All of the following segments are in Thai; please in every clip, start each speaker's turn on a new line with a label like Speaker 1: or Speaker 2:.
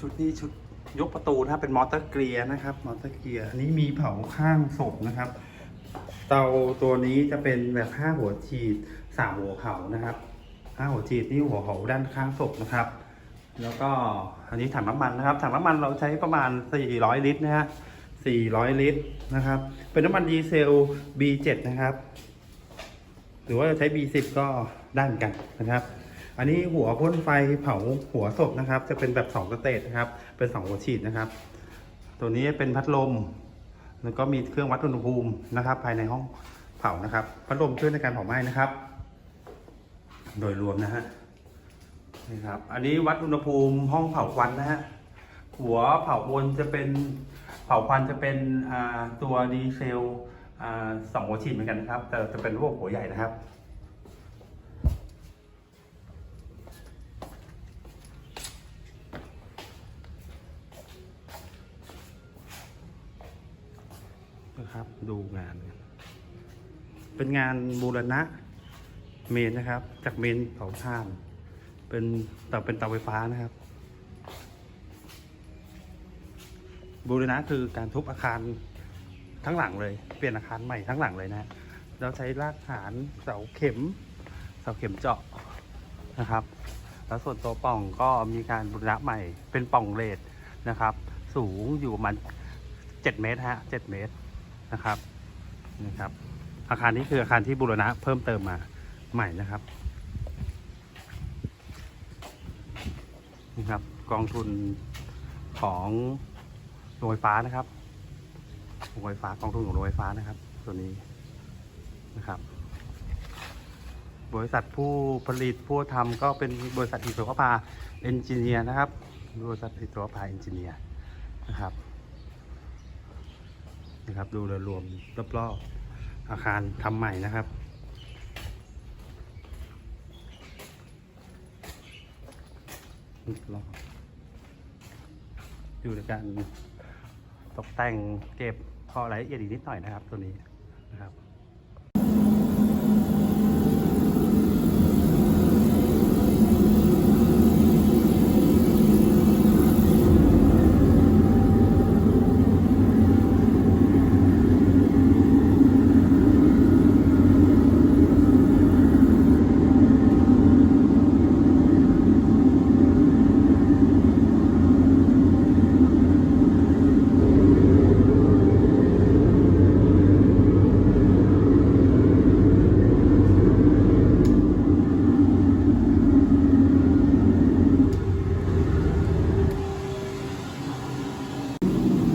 Speaker 1: ชุดนี้ชุดยกประตูนะครับเป็นมอเตอร์เกียร์นะครับ มอเตอร์เกียร์อันนี้มีเผาข้างศพนะครับ เตาตัวนี้จะเป็นแบบห้าหัวฉีดสามหัวเผานะครับห้าหัวฉีดนี่หัวเผาด้านข้างศพนะครับ แล้วก็อันนี้ถังน้ำมันนะครับถังน้ำมันเราใช้ประมาณ 400 ลิตรนะฮะ400 ลิตรนะครับ เป็นน้ำมันดีเซล B7 นะครับ หรือว่าจะใช้ B10 ก็ได้เหมือนกันนะครับ อันนี้หัวพ่นไฟเผาหัวศพนะครับ จะเป็นแบบ2สเตจนะครับ เป็น2หัวฉีดนะครับ ตัวนี้เป็นพัดลม แล้วก็มีเครื่องวัดอุณหภูมินะครับ ภายในห้องเผานะครับ พัดลมช่วยในการเผาไหม้นะครับ โดยรวมนะฮะนี่ครับ อันนี้วัดอุณหภูมิห้องเผาควันนะฮะ หัวเผาบนจะเป็นเผาควันจะเป็นอ่าตัวดีเซลอ่าสองหัวฉีดเหมือนกันนะครับ แต่จะเป็นพวกหัวใหญ่นะครับ นะครับ ดูงาน เป็นงานบูรณะเมนนะครับ จากเมนเผาถ่าน เป็นเตาเป็นเตาไฟฟ้านะครับ บูรณะคือการทุบอาคารทั้งหลังเลย เปลี่ยนอาคารใหม่ทั้งหลังเลยนะ เราใช้รากฐานเสาเข็ม เสาเข็มเจาะนะครับ แล้วส่วนตัวป่องก็มีการบูรณะใหม่ เป็นป่องเลดนะครับ สูงอยู่ประมาณ7เมตรฮะ7เมตร นะครับนี่ครับ อาคารนี้คืออาคารที่บูรณะเพิ่มเติมมาใหม่นะครับนี่ครับ กองทุนของโรงไฟฟ้านะครับโรงไฟฟ้ากองทุนของโรงไฟฟ้านะครับ ตัวนี้นะครับ บริษัทผู้ผลิตผู้ทำก็เป็นบริษัทอิสระภาเอนจิเนียร์นะครับ บริษัทอิสระภาเอนจิเนียร์นะครับ นะครับ ดูโดยรวมรอบๆอาคารทำใหม่นะครับรอบอยู่ในการตกแต่งเก็บพอรายละเอียดอีกนิดหน่อยนะครับ ตัวนี้นะครับ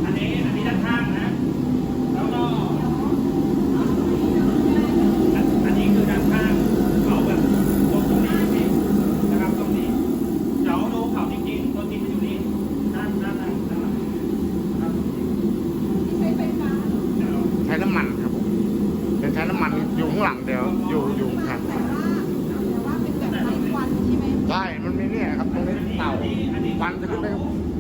Speaker 1: อันนี้อันนี้ด้านข้างนะ แล้วก็ อันอันนี้คือด้านข้างเผาแบบตรงตรงนี้นี่นะครับตรงนี้ เดี๋ยวดูเผาจริงๆตัวจริงอยู่นี่ด้านด้านหลังด้านหลังนะครับ
Speaker 2: ใช้ไฟฟ้า
Speaker 1: เดี๋ยว
Speaker 3: ใช้น้ำมันครับผมเป็นใช้น้ำมันอยู่ข้างหลังเดียวอยู่อยู่ข้าง
Speaker 2: แต่ว่าแต่ว่าเป็นแบบไฟควันใช่ไหม
Speaker 3: ใช่ มันมีเนี่ยครับตรงนี้เต่า
Speaker 1: อันนี้
Speaker 3: ฟันจะได้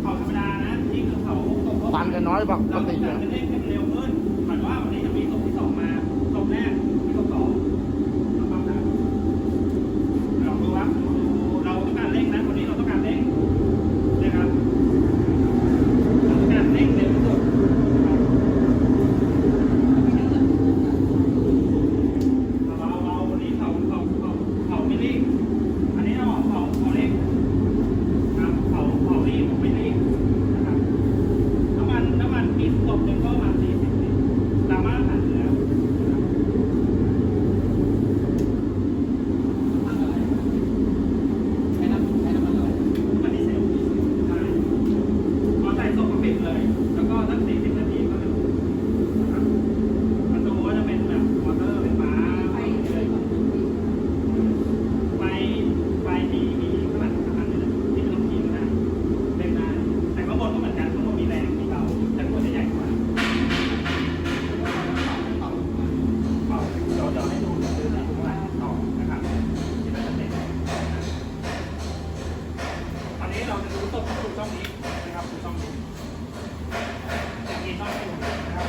Speaker 1: เผาธรรมดานะนี่คือเผาตก
Speaker 3: ฟันจะน้อย กว่าป
Speaker 1: เรา
Speaker 3: ก
Speaker 1: ต้
Speaker 3: ติ
Speaker 1: องการ
Speaker 3: อะ
Speaker 1: จะเรื่องเร็วขึ้นหมายว่าวันนี้จะมีศพที่สองมาศพแรกมีศพสองเราต้องการลองดูว่าเราต้องการเร่งนะวันนี้เราต้องการเร่งนะครับเราต้องการเร่งเร็วที่สุดนะครับเราเราวันนี้เผาเผาเผาเผาไม่รีบอันนี้เราเผาเผาเร่งครับเผาเผารีบไม่รีบนะครับ น้ำมันน้ำมันกินตกหนึ่งก็ประมาณสี่สิบลิตรตามมาตรฐานอยู่แล้วนะครับใช้น้ำใช้น้ำมันอะไรน้ำมันดีเซลใช่พอใส่ศพก็ปิดเลย แล้วก็สักสี่สิบนาทีก็จะรู้นะครับประตูก็จะเป็นแบบมอเตอร์ไฟฟ้า
Speaker 2: ไฟ
Speaker 1: ไปเลย ไฟไฟมีมีขนาดขนาดนี้เลยที่ไม่ต้องขี่ก็ได้เล่นได้แต่ข้างบนก็เหมือนกันข้างบนมีแรงมีเบาแต่หัวจะใหญ่กว่าเบาเดี๋ยวเดี๋ยวให้ดูเดี๋ยวดูนะข้างหลังต่อนะครับที่มันจะเป็นตอนนี้เราจะ ดูต้นดูช่องนี้นะครับดูช่องนี้มีช่องให้นะครับ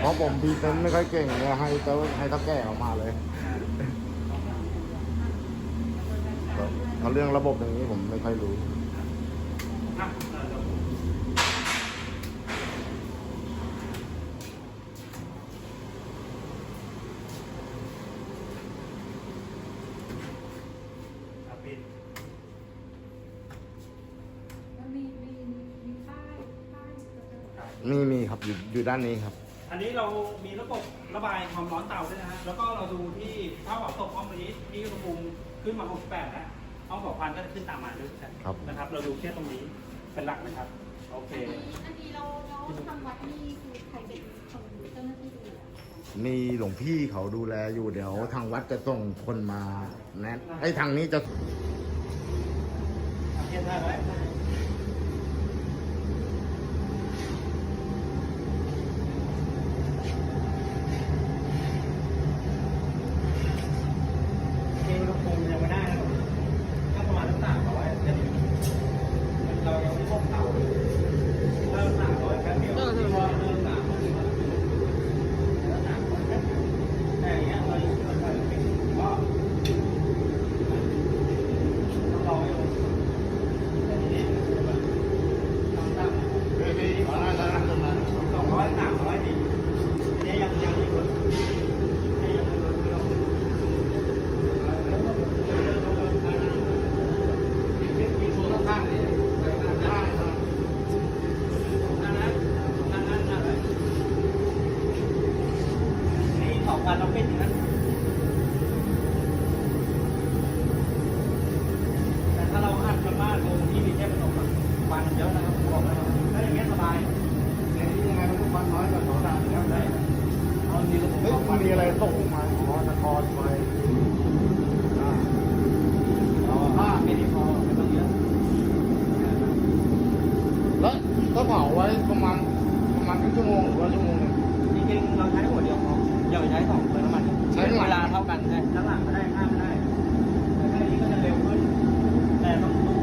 Speaker 3: เพราะผมพรีเซนต์ไม่ค่อยเก่งเลยให้เจ้าให้ตาแก่ออกมาเลยเพราะเรื่องระบบอย่างนี้ผมไม่ค่อยรู้
Speaker 4: อะเออเดี๋ยวอะปิด
Speaker 2: มันมีมีมีป้ายป้ายประกาศ
Speaker 3: มีมีครับอยู่อยู่ด้านนี้ครับ
Speaker 4: อันนี้เรามีระบบระบายความร้อนเตาด้วยนะฮะ แล้วก็เราดูที่ถ้าเผาศพห้องนี้ที่อุณหภูมิขึ้นมา 68 แล้วห้องเผาควันก็จะขึ้นตามมาด้วย
Speaker 3: ครับ
Speaker 4: นะครับ เราดูแค่ตรงนี้เป็นหลักนะครับ โอเค
Speaker 2: อันนี้อันนี้เราเราทำวัดนี่คือใครเป็นคนเจ้าหน้าที่ดูแล
Speaker 3: มีหลวงพี่เขาดูแลอยู่เดี๋ยว ทางวัดจะส่งคนมาแนะไอ้ทางนี้จะ
Speaker 4: เทียนได้ไหมเกณฑ์อุณหภูมิยังไม่ได้นะก็ประมาณสักสามร้อยเดี๋ยวเรายังไม่พบเตาถ้าสามร้อยแป๊บเดียวที่ว่าเริ่มสามร้อยแล้วสามร้อยแป๊บเดียวแต่อย่างเงี้ยเราเราใส่เป็นก็ต้องรอให้ลง สองร้อยสามร้อยดีเนี่ยยังยังอีกคนเนี่ยยังไม่ลดไม่ลงมีโซนข้างนี่ข้างนั่นนะนั่นนั่นนั่นเลยนี่สองพันเราเป็นอย่างนั้นแต่ถ้าเราอัดกันมากลงที่มีแค่ผสมกับวันเยอะนะครับบอกแล้วถ้าอย่างเงี้ยสบาย อย่างนี้ยังไงมันก็ควันน้อยกว่าสองดาวแล้วได้เอาดีระบบ
Speaker 3: เฮ้ย มีอะไรส่งมาอ๋อตะกอนไปอ่า
Speaker 4: อ๋อผ้าไม่ได้พอไม่ต้องเยอะ
Speaker 3: แล้วก็เผาไว้ประมาณประมาณครึ่งชั่วโมงหรือว่าชั่วโมงหนึ่ง
Speaker 4: จริงๆเราใช้หัวเดียวพออย่าไปใช้สองเปลืองน้ำมัน
Speaker 3: ใช้หลัง
Speaker 4: เวลาเท่ากันใช่ด้านหลังก็ได้ข้างก็ได้แต่แค่นี้ก็จะเร็วขึ้น แต่ต้องดู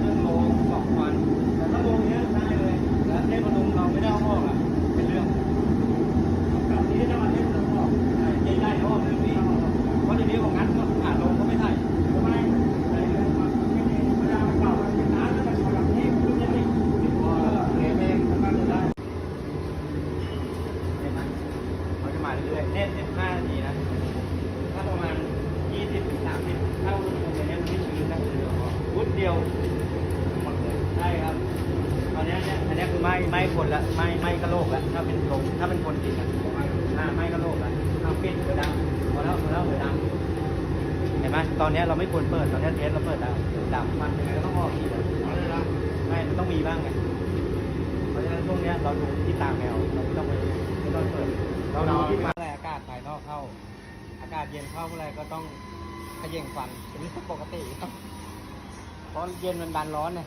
Speaker 4: เรื่องโลสองควันแต่ถ้าโลเนี้ยได้เลยแล้วเทพบรมเราไม่ได้เอาออกอะเป็นเรื่องกับนี้จะมาเทพบรมออกใช่ได้ได้เอาออกเลยพี่เพราะทีนี้ของงั้นก็อ่านลงก็ไม่ได้ทำไมอะไรเลยไม่ได้เวลาเก่าเป็นน้ำแล้วมันแบบนี้คุณจะไม่พอเอเมนทำงานได้ เห็นไหมเขาจะมาเรื่อยๆเน่น15นาทีนะ ถ้าประมาณ 20ถึง30ถ้าอุณหภูมิอย่างเงี้ยมันไม่ชื้นนะเดี๋ยววุ ดเดียวหมดเลยใช่ครับตอนเนี้ยเนี่ยอันเนี้ยคือไหม้ไหม้คนละไหม้ไหม้กระโหลกละถ้าเป็นลมถ้าเป็นคนกินอะอ่าไหม้กระโหลกละเอาปิดเปิดดังพอแล้วพอแล้วเปิดดังเห็นไหมตอนเนี้ยเราไม่ควรเปิดตอนเนี้ยเทสเราเปิดแล้วดับมันยังไงก็ต้องออกทีเลยไม่มันต้องมีบ้างไงเพราะฉะนั้นช่วงเนี้ยเราดูที่ตาแมวเราไม่ต้องไปไม่ต้องเปิดเราดูที่มาอะไรอากาศภายนอกเข้า อากาศเย็นเข้าเมื่อไรก็ต้องเขย่งฟันเป็นเรื่องปกติครับ เพราะเย็นมันดันร้อนเนี่ย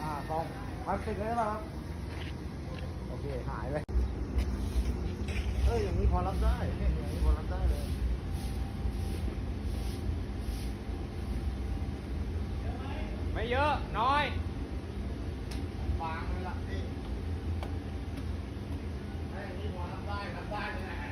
Speaker 4: อ่ากองพลาสติกเลยป่ะครับ โอเค หายไป
Speaker 3: เอ้ย อย่างนี้พอรับได้อย่างนี้พอรับได้เลย
Speaker 4: ไม่เยอะ น้อย
Speaker 3: วางเลยล่ะ ได้ครับได้เลยนะฮะ